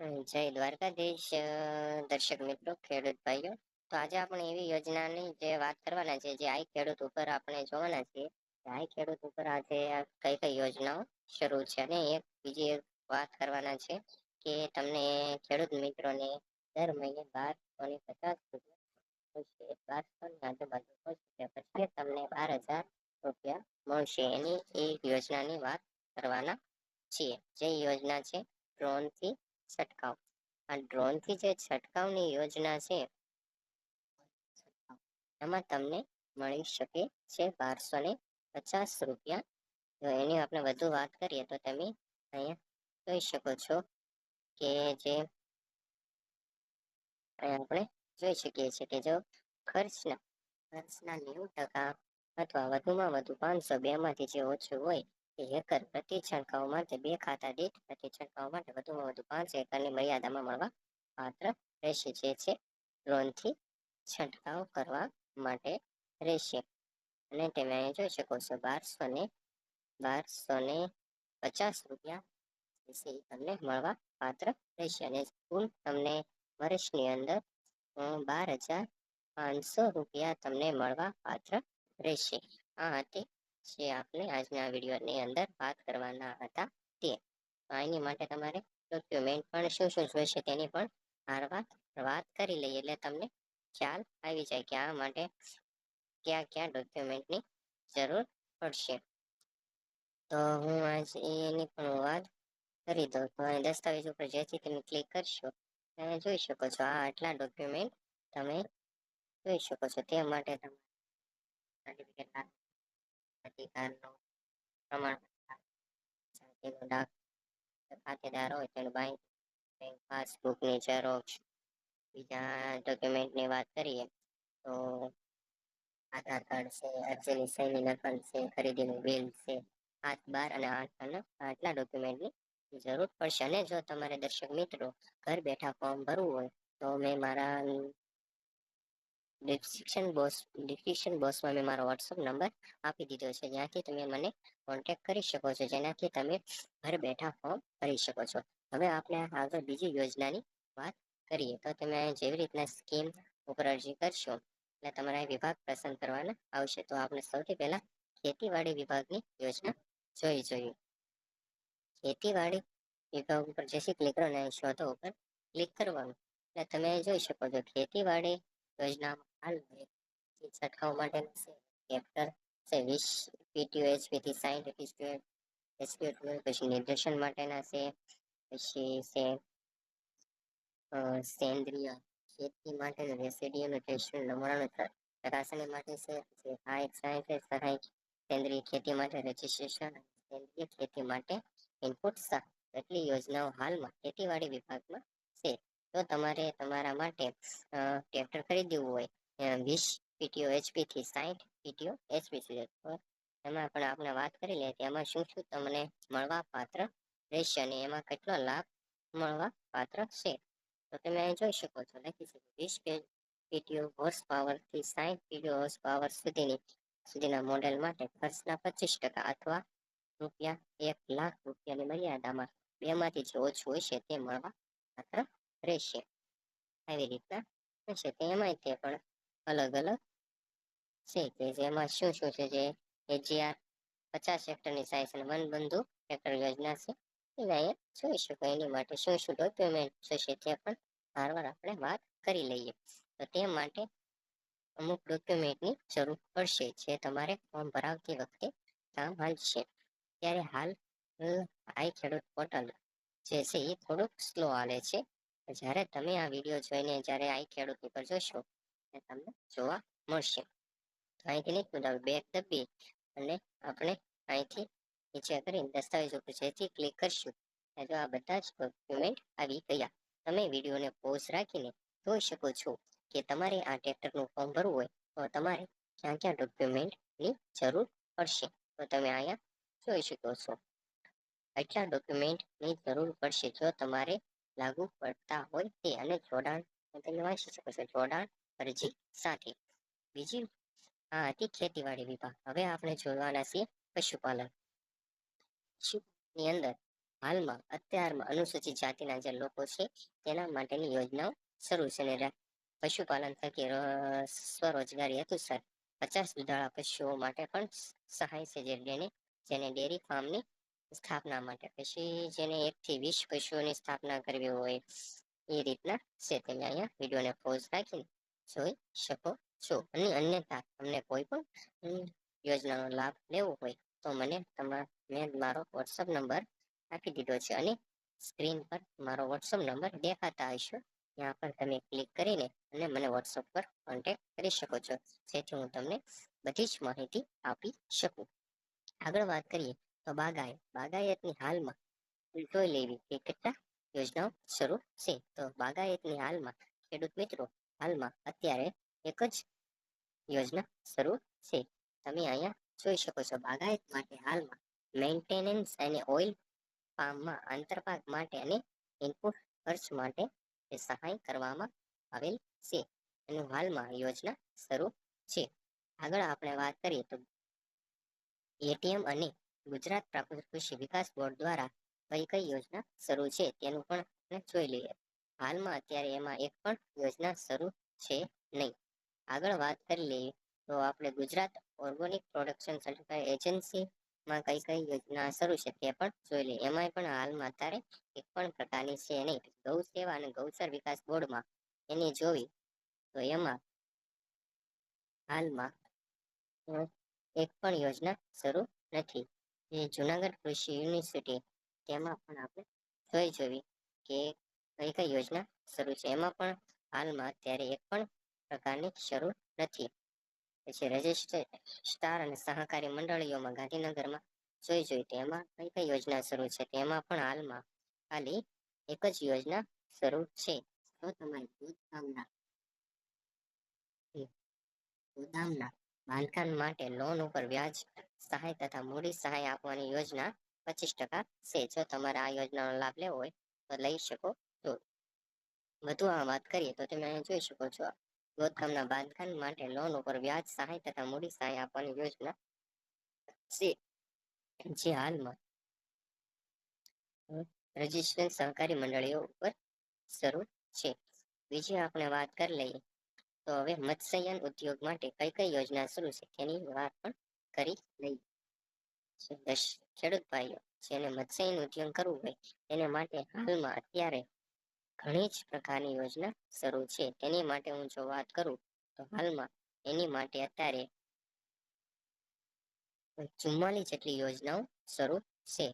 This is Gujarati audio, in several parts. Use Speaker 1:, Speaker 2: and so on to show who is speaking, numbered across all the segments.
Speaker 1: જય દ્વારકાધીશ દર્શક મિત્રો, ખેડૂત ભાઈઓ. તો આજે આપણે એવી યોજનાની જે વાત કરવાના છે, જે આઈ ખેડૂત ઉપર આપણે જોવાના છીએ. આઈ ખેડૂત ઉપર આજે કઈ કઈ યોજનાઓ શરૂ છે? અને એક બીજી એક વાત કરવાના છે કે તમને ખેડૂત મિત્રોને દર મહિને બારસો ને પચાસ રૂપિયા બારસો ની આજુબાજુ પછી તમને બાર હજાર રૂપિયા મળશે. એની એક યોજનાની વાત કરવાના છીએ. જે યોજના છે ડ્રોનથી છંટકાવ. આ ડ્રોનથી જે છંટકાવની યોજના છે, એમાં તમને મળી શકે છે બારસો ને પચાસ રૂપિયા. જો એની આપણે વધુ વાત કરીએ તો તમે અહીંયા જોઈ શકો છો કે જે આપણે જોઈ શકીએ છીએ કે જો ખર્ચના ખર્ચના નેવું ટકા અથવા વધુમાં વધુ પાંચસો બે માંથી જે ઓછું હોય એ એકર પ્રતિ છંટકાવ માટે બે ખાતા દીઠ પ્રતિ છંટકાવ માટે વધુમાં વધુ પાંચ એકરની મર્યાદામાં મળવા પાત્ર રહેશે, જે છે ડ્રોનથી છંટકાવ કરવા માટે રહેશે. અને તમે અહીં જોઈ શકો છો, બારસો ને બારસો ને પચાસ રૂપિયા જે તમને મળવા પાત્ર રહેશે. અને કુલ તમને વર્ષની અંદર બાર હજાર પાંચસો રૂપિયા તમને મળવા પાત્ર રહેશે. આ હતી જે આપણે આજના વિડીયોની અંદર વાત કરવાના હતા તે. એની માટે તમારે ડોક્યુમેન્ટ પણ શું શું જોઈશે તેની પણ હાર વાત વાત કરી લઈએ. એટલે તમને ખ્યાલ આવી જાય કે આ માટે ક્યાં ક્યાં ડોક્યુમેન્ટની જરૂર પડશે. તો હું આજ એની પણ વાત કરી દઉં. તો અહીં દસ્તાવેજ ઉપર જેથી તમે ક્લિક કરશો, તમે જોઈ શકો છો આ આટલા ડોક્યુમેન્ટ તમે જોઈ શકો છો. તે માટે તમારે સર્ટિફિકેટ અધિકારનો પ્રમાણપત્ર ખાતેદાર હોય તેનું બેંક બેંક પાસબુકની ઝેરોક્ષ બીજા ડોક્યુમેન્ટની વાત કરીએ, તો આધાર કાર્ડ છે અરજીની સહીની નકલ છે, ખરીદીનું બિલ છે, આઠ, બાર અને આઠ, અને આટલા ડોક્યુમેન્ટની જરૂર પડશે. અને જો તમારે દર્શક મિત્રો ઘર બેઠા ફોર્મ ભરવું હોય, તો મેં મારા ડિસ્ક્રિપ્શન બોક્સ ડિસ્ક્રિપ્શન બોક્સમાં મેં મારો વોટ્સઅપ નંબર આપી દીધો છે. જ્યાંથી તમે મને કોન્ટેક્ટ કરી શકો છો. જેનાથી તમે ઘર બેઠા ફોર્મ ભરી શકો છો. હવે આપણે આગળ બીજી યોજનાની વાત કરીએ. તો તમે અહીં જેવી રીતના સ્કીમ ઉપર અરજી કરશો, એટલે તમારે અહીં વિભાગ પસંદ કરવાના આવશે. તો આપણે સૌથી પહેલા ખેતીવાડી વિભાગની યોજના જોઈ જોઈએ. ખેતીવાડી વિભાગ ઉપર જશે ક્લિક કરો અને અહીં શોધો ઉપર ક્લિક કરવાનું. એટલે તમે અહીં જોઈ શકો છો, ખેતીવાડી યોજનામાં હાલ જે છંટકાવ માટે છે વીસ પીટીઓ એચપી થી સાઠ એચપી એચપી પછી નિર્દેશન માટેના છે, પછી છે સેન્દ્રિય ખેતી માટે રેસિડિયમ ટેસ્ટ નમૂનાનું ચકાસણી માટે છે, જે આ એક સાહિત્ય સહાય સેન્દ્રિય ખેતી માટે રજીસ્ટ્રેશન સેન્દ્રિય ખેતી માટે ઇનપુટ એટલી યોજનાઓ હાલમાં ખેતીવાડી વિભાગમાં છે, તો તમારે તમારા માટે ટ્રેક્ટર ખરીદવું હોય વીસ પીટીઓ એચપી થી સાઠ પીટીઓ એચપી સુધી એમાં પણ આપણે વાત કરી લઈએ એમાં શું શું તમને મળવા પાત્ર રહેશે અને એમાં કેટલો લાભ મળવા પાત્ર છે? તો તમે જોઈ શકો છો, લખી શકો. વીસ પીટીઓ હોર્સ પાવરથી સાઠ પીટીઓ હોર્સ પાવર સુધીની, સુધીના મોડેલ માટે ખર્ચના પચીસ ટકા અથવા રૂપિયા એક લાખ રૂપિયાની મર્યાદામાં બેમાંથી જે ઓછું હશે તે મળવા પાત્ર રહેશે. આવી રીતના હશે તેમાં તે પણ અલગ અલગ? છે કે જેમાં શું શું છે જે એજીઆર પચાસ હેક્ટરની સાઇઝ અને વનબંધુ હેક્ટર યોજના છે? એને જોઈ શકો એની માટે શું શું ડોક્યુમેન્ટ થશે તે પણ વારવાર આપણે વાત કરી લઈએ. તો તે માટે અમુક ડોક્યુમેન્ટની જરૂર પડશે જે તમારે ફોર્મ ભરાવતી વખતે કામ આવશે ત્યારે હાલ આઈ ખેડૂત પોર્ટલ જે છે એ થોડુંક સ્લો હાલે છે. જ્યારે તમે આ વીડિયો જોઈને જ્યારે આઈ ખેડૂત ઉપર જોશો એ તમને જોવા મળશે. અહીંથી અહીંથી નીકળ્યું બેક દબી અને આપણે અહીંથી નીચે કરીને દસ્તાવેજ ઉપર જેથી ક્લિક કરશું. જો આ બધા જ ડોક્યુમેન્ટ આવી ગયા. તમે વિડીયોને પોઝ રાખીને જોઈ શકો છો કે તમારે આ ટ્રેક્ટરનું ફોર્મ ભરવું હોય તો તમારે ક્યાં ક્યાં ડોક્યુમેન્ટની જરૂર પડશે. તો તમે અહીંયા જોઈ શકો છો. આટલા ડોક્યુમેન્ટની જરૂર પડશે જો તમારે લાગુ પડતા હોય તે અને જોડાણ તમે વાંચી શકો છો. જોડાણ અરજી સાથે બીજી, આ હતી ખેતીવાડી વિભાગ. હવે આપણે જોવાના છીએ પશુપાલન. ની અંદર હાલમાં અત્યારમાં અનુસૂચિત જાતિના જે લોકો છે, તેના માટેની યોજનાઓ શરૂ છે પશુપાલન થકી સ્વરોજગારી હેતુસર પચાસ દુધાળા પશુઓ માટે પણ સહાય છે, જે જેને જેને ડેરી ફાર્મની સ્થાપના માટે. પછી જેને એક થી વીસ પશુઓની સ્થાપના કરવી હોય, એ રીતના છે. તમે અહીંયા વિડીયોને પોઝ રાખીને જોઈ શકો છો. અને અન્યથા તમને કોઈ પણ યોજનાનો લાભ લેવો હોય તો મને તમારા મેં મારો વોટ્સઅપ નંબર આપી દીધો છે અને સ્ક્રીન પર મારો વોટ્સઅપ નંબર દેખાતા હશે. ત્યાં પર તમે ક્લિક કરીને અને મને વોટ્સઅપ પર કોન્ટેક્ટ કરી શકો છો. જેથી હું તમને બધી જ માહિતી આપી શકું. આગળ વાત કરીએ તો બાગાયત. બાગાયતની હાલમાં જોઈ લેવી કે કેટલા યોજનાઓ શરૂ છે. તો બાગાયતની હાલમાં ખેડૂત મિત્રો હાલમાં અત્યારે એક જ યોજના શરૂ છે. તમે અહીંયા જોઈ શકો છો, બાગાયત માટે હાલમાં મેન્ટેનન્સ અને ઓઇલ પામમાં આંતરપાક માટે અને ઇનપુટ ખર્ચ માટે સહાય કરવામાં આવેલ છે. એનું હાલમાં યોજના શરૂ છે. આગળ આપણે વાત કરીએ તો એટીએમ અને ગુજરાત પ્રાકૃતિક કૃષિ વિકાસ બોર્ડ દ્વારા કઈ કઈ યોજના શરૂ છે તેનું પણ જોઈ લઈએ. હાલમાં અત્યારે એમાં એક પણ યોજના શરૂ છે નહીં. આગળ વાત કરી લઈએ તો આપણે Gujarat organic production certified agency માં કઈ કઈ યોજના શરૂ છે તે પણ જોઈ લઈએ. એમાંય પણ હાલમાં અત્યારે એક પણ પ્રકારની છે નહીં. ગૌ સેવા અને ગૌચર વિકાસ બોર્ડમાં એને જોઈ તો એમાં હાલમાં એક પણ યોજના શરૂ નથી. જુનાગઢ કૃષિ યુનિવર્સિટી, તેમાં પણ આપણે જોઈ જોવી કે કઈ યોજના શરૂ છે? એમાં પણ હાલમાં અત્યારે એક પણ પ્રકારની શરૂ નથી. પછી રજિસ્ટ્રાર અને સહકારી મંડળીઓમાં ગાંધીનગરમાં જોઈ જોઈ તેમાં કઈ કઈ યોજના શરૂ છે? તેમાં પણ હાલમાં ખાલી એક જ યોજના શરૂ છે. તો તમારે ગોદામના ગોદામના બાંધકામ માટે લોન ઉપર વ્યાજ સહાય તથા મૂડી સહાય આપવાની યોજના પચીસ ટકા છે. જો તમારે આ યોજનાનો લાભ લેવો હોય તો લઈ શકો વધુ વાત કરીએ તો તમે અહીંયા જોઈ શકો છો. ગોતકામના બાંધકામ માટે લોન ઉપર વ્યાજ સહાય તથા મૂડી સહાય આપવાની યોજના જે હાલમાં રજીસ્ટ્રેશન સહકારી મંડળીઓ ઉપર શરૂ છે. બીજી આપણે વાત કરી લઈએ તો હવે મત્સ્યયન ઉદ્યોગ માટે કઈ કઈ યોજના શરૂ છે તેની વાત પણ કરી લઈએ. ખેડૂત ભાઈઓ જેને મત્સ્યયન ઉદ્યોગ કરવું હોય તેને માટે હાલમાં અત્યારે ઘણી જ પ્રકારની યોજના શરૂ છે. તેની માટે હું જો વાત કરું, તો હાલમાં એની માટે અત્યારે ચુમ્માલીસ જેટલી યોજનાઓ શરૂ છે.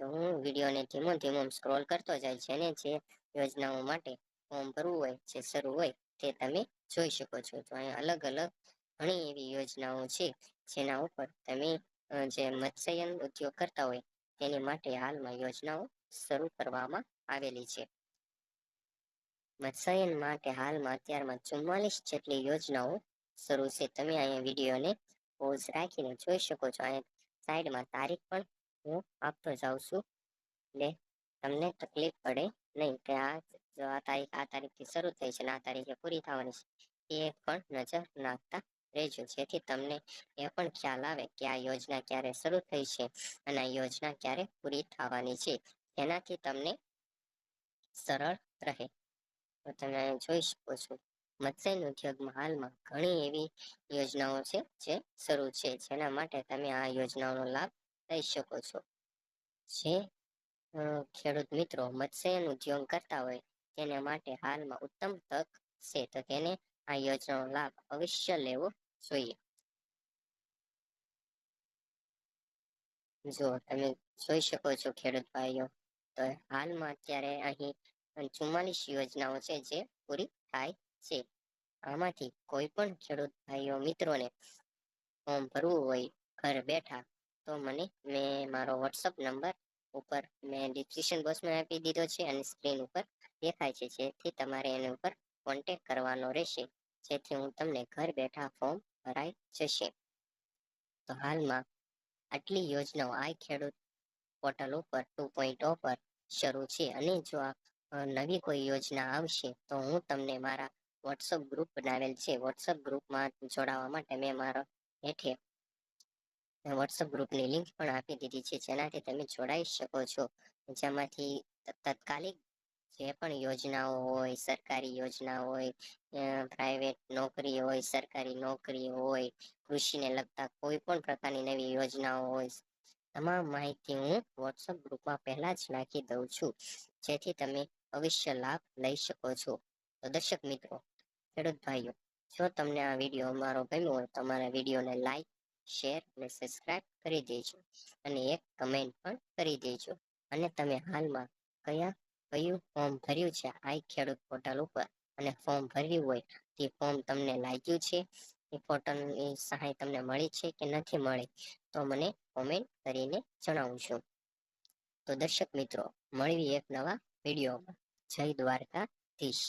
Speaker 1: હું વિડીયોને ધીમો ધીમો સ્ક્રોલ કરતો જાય અને જે યોજનાઓ માટે ફોર્મ ભરવું હોય, જે શરૂ હોય, તે તમે જોઈ શકો છો. તો અહીંયા અલગ અલગ ઘણી એવી યોજનાઓ છે, જેના ઉપર તમે જે મત્સ્યન ઉદ્યોગ કરતા હોય, તેની માટે હાલમાં યોજનાઓ શરૂ કરવામાં આવેલી છે. મત્સ્યયન માટે હાલમાં અત્યારમાં ચુમ્માલીસ જેટલી યોજનાઓ શરૂ છે. તમે અહીંયા વિડીયોને પોઝ રાખીને જોઈ શકો છો. અહીંયા સાઈડમાં તારીખ પણ હું આપતો જાઉં છું એટલે તમને તકલીફ પડે નહીં કે આ જો આ તારીખ, આ તારીખથી શરૂ થઈ છે અને આ તારીખે પૂરી થવાની છે, એ પણ નજર નાખતા રહેજો. જેથી તમને એ પણ ખ્યાલ આવે કે આ યોજના ક્યારે શરૂ થઈ છે અને આ યોજના ક્યારે પૂરી થવાની છે. એનાથી તમને સરળ રહે. તમે જોઈ શકો છો. મત્સ્ય ઉદ્યોગમાં હાલમાં ઘણી એવી યોજનાઓ છે, જે શરૂ છે. જેના માટે તમે આ યોજનાઓનો લાભ લઈ શકો છો. જે ખેડૂત મિત્રો મત્સ્ય ઉદ્યોગ કરતા હોય, તેને માટે હાલમાં ઉત્તમ તક છે. તો તેને આ યોજનાનો લાભ અવશ્ય લેવો જોઈએ. જો તમે જોઈ શકો છો ખેડૂત ભાઈઓ, તો હાલમાં અત્યારે અહીં ચુમ્માલીસ યોજનાઓ છે જે પૂરી થાય છે. આમાંથી કોઈ પણ ખેડૂત ભાઈઓ મિત્રોને ફોર્મ ભરવું હોય, ઘર બેઠા, તો મને, મેં મારો વોટ્સઅપ નંબર ઉપર મેં ડિસ્ક્રિપ્શન બોક્સમાં આપી દીધો છે અને સ્ક્રીન ઉપર દેખાય છે, જેથી તમારે એની ઉપર કોન્ટેક કરવાનો રહેશે, જેથી હું તમને ઘર બેઠા ફોર્મ ભરાઈ જશે. તો હાલમાં આટલી યોજનાઓ આ ખેડૂત પોર્ટલ ઉપર ટુ પોઈન્ટ પર શરૂ છે અને જો આ નવી કોઈ યોજના આવશે તો હું તમને મારા વોટ્સઅપ ગ્રુપ બનાવેલ છે. વોટ્સઅપ ગ્રુપમાં જોડાવા માટે મેં મારો હેઠે વોટ્સઅપ ગ્રુપની લિંક પણ આપી દીધી છે. જેનાથી તમે જોડાઈ શકો છો. જેમાંથી તત્કાલિક જે પણ યોજનાઓ હોય, સરકારી યોજના હોય પ્રાઇવેટ નોકરી હોય, સરકારી નોકરી હોય, કૃષિને લગતા કોઈ પણ પ્રકારની નવી યોજનાઓ હોય તમામ માહિતી હું વોટ્સઅપ ગ્રુપમાં પહેલા જ નાખી દઉં છું. જેથી તમે અવશ્ય લાભ લઈ શકો છો. તો દર્શક મિત્રો, ખેડૂત ભાઈઓ, જો તમને આ વીડિયો અમારો ગમ્યો હોય, તો અમારા વિડીયોને લાઈક શેર અને સબસ્ક્રાઇબ કરી દેજો. અને એક કમેન્ટ પણ કરી દેજો. અને તમે હાલમાં કયા, કયું ફોર્મ ભર્યું છે આઈ ખેડૂત પોર્ટલ ઉપર. અને ફોર્મ ભર્યું હોય, તે ફોર્મ તમને લાગ્યું છે. એ પોર્ટલની સહાય તમને મળી છે કે નથી મળી, તો મને કોમેન્ટ કરીને જણાવજો. તો દર્શક મિત્રો મળવી એક નવા વિડીયોમાં જય દ્વારકાધીશ.